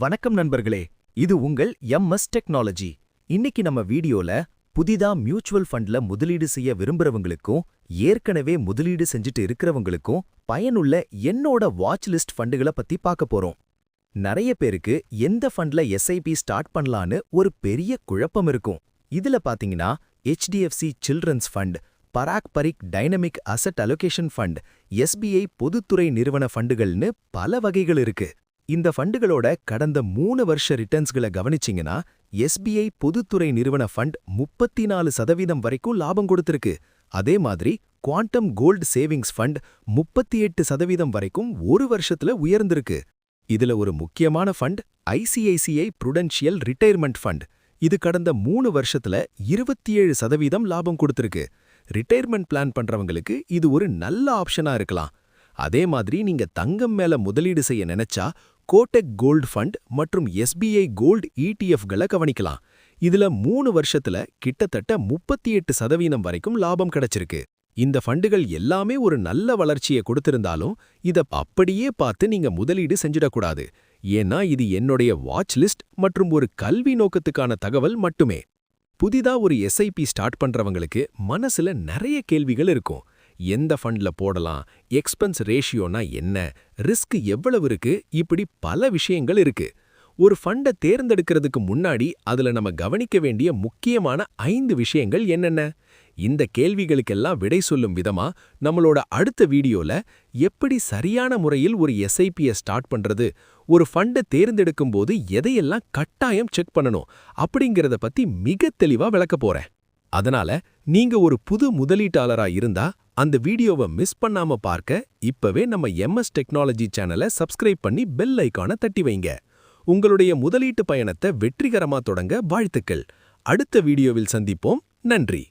வணக்கம் நண்பர்களே இது உங்கள் எம்எஸ் டெக்னாலஜி. இன்னைக்கு நம்ம வீடியோல புதிதா மியூச்சுவல் ஃபண்ட்ல முதலீடு செய்ய விரும்புறவங்களுக்கும் ஏற்கனவே முதலீடு செஞ்சுட்டு இருக்கிறவங்களுக்கும் பயனுள்ள என்னோட வாட்ச் லிஸ்ட் ஃபண்டுகளை பத்தி பார்க்க போறோம். நிறைய பேருக்கு எந்த ஃபண்ட்ல எஸ்ஐபி ஸ்டார்ட் பண்ணலான்னு ஒரு பெரிய குழப்பம் இருக்கும். இதுல பாத்தீங்கன்னா HDFC children's fund Parag Parikh dynamic asset allocation fund SBI பொதுத்துறை நிறுவன ஃபண்டுகள்னு பல வகைகள் இருக்கு. இந்த ஃபண்டுகளோட கடந்த மூணு வருஷ ரிட்டர்ன்ஸ்களை கவனிச்சிங்கன்னா எஸ்பிஐ பொதுத்துறை நிறுவன ஃபண்ட் முப்பத்தி நாலு சதவீதம் வரைக்கும் லாபம் கொடுத்திருக்கு. அதே மாதிரி குவாண்டம் கோல்டு சேவிங்ஸ் ஃபண்ட் முப்பத்தி எட்டு சதவீதம் வரைக்கும் ஒரு வருஷத்துல உயர்ந்திருக்கு. இதுல ஒரு முக்கியமான fund ICICI Prudential retirement fund. இது கடந்த மூணு வருஷத்துல இருபத்தி ஏழு சதவீதம் லாபம் கொடுத்திருக்கு. ரிட்டையர்மெண்ட் பிளான் பண்றவங்களுக்கு இது ஒரு நல்ல ஆப்ஷனா இருக்கலாம். அதே மாதிரி நீங்க தங்கம் மேல முதலீடு செய்ய நினைச்சா கோடெக் கோல்டு ஃபண்ட் மற்றும் எஸ்பிஐ கோல்டு இடிஎஃப்களை கவனிக்கலாம். இதுல மூணு வருஷத்துல கிட்டத்தட்ட முப்பத்தி எட்டு சதவீதம் வரைக்கும் லாபம் கிடைச்சிருக்கு. இந்த ஃபண்டுகள் எல்லாமே ஒரு நல்ல வளர்ச்சியை கொடுத்திருந்தாலும் இத அப்படியே பார்த்து நீங்க முதலீடு செஞ்சிடக்கூடாது. ஏன்னா இது என்னுடைய வாட்ச் லிஸ்ட் மற்றும் ஒரு கல்வி நோக்கத்துக்கான தகவல் மட்டுமே. புதிதா ஒரு எஸ்ஐபி ஸ்டார்ட் பண்றவங்களுக்கு மனசுல நிறைய கேள்விகள் இருக்கும். எந்த ஃபண்ட்ல போடலாம் எக்ஸ்பென்ஸ் ரேஷியோனா என்ன ரிஸ்க் எவ்வளவு இருக்கு இப்படி பல விஷயங்கள் இருக்கு. ஒரு ஃபண்டை தேர்ந்தெடுக்கிறதுக்கு முன்னாடி அதுல நம்ம கவனிக்க வேண்டிய முக்கியமான ஐந்து விஷயங்கள் என்னென்ன? இந்த கேள்விகளுக்கெல்லாம் விடை சொல்லும் விதமா நம்மளோட அடுத்த வீடியோல எப்படி சரியான முறையில் ஒரு எஸ்ஐபியை ஸ்டார்ட் பண்றது ஒரு ஃபண்டை தேர்ந்தெடுக்கும் போது எதையெல்லாம் கட்டாயம் செக் பண்ணணும் அப்படிங்கறத பத்தி மிக தெளிவா விளக்க போறேன். அதனால நீங்க ஒரு புது முதலீட்டாளரா இருந்தா அந்த வீடியோவை மிஸ் பண்ணாம பார்க்க இப்பவே நம்ம எம்எஸ் டெக்னாலஜி சேனலை சப்ஸ்கிரைப் பண்ணி பெல் ஐகானை தட்டி வைங்க. உங்களுடைய முதலீட்டு பயணத்தை வெற்றிகரமா தொடங்க வாழ்த்துக்கள். அடுத்த வீடியோவில் சந்திப்போம். நன்றி.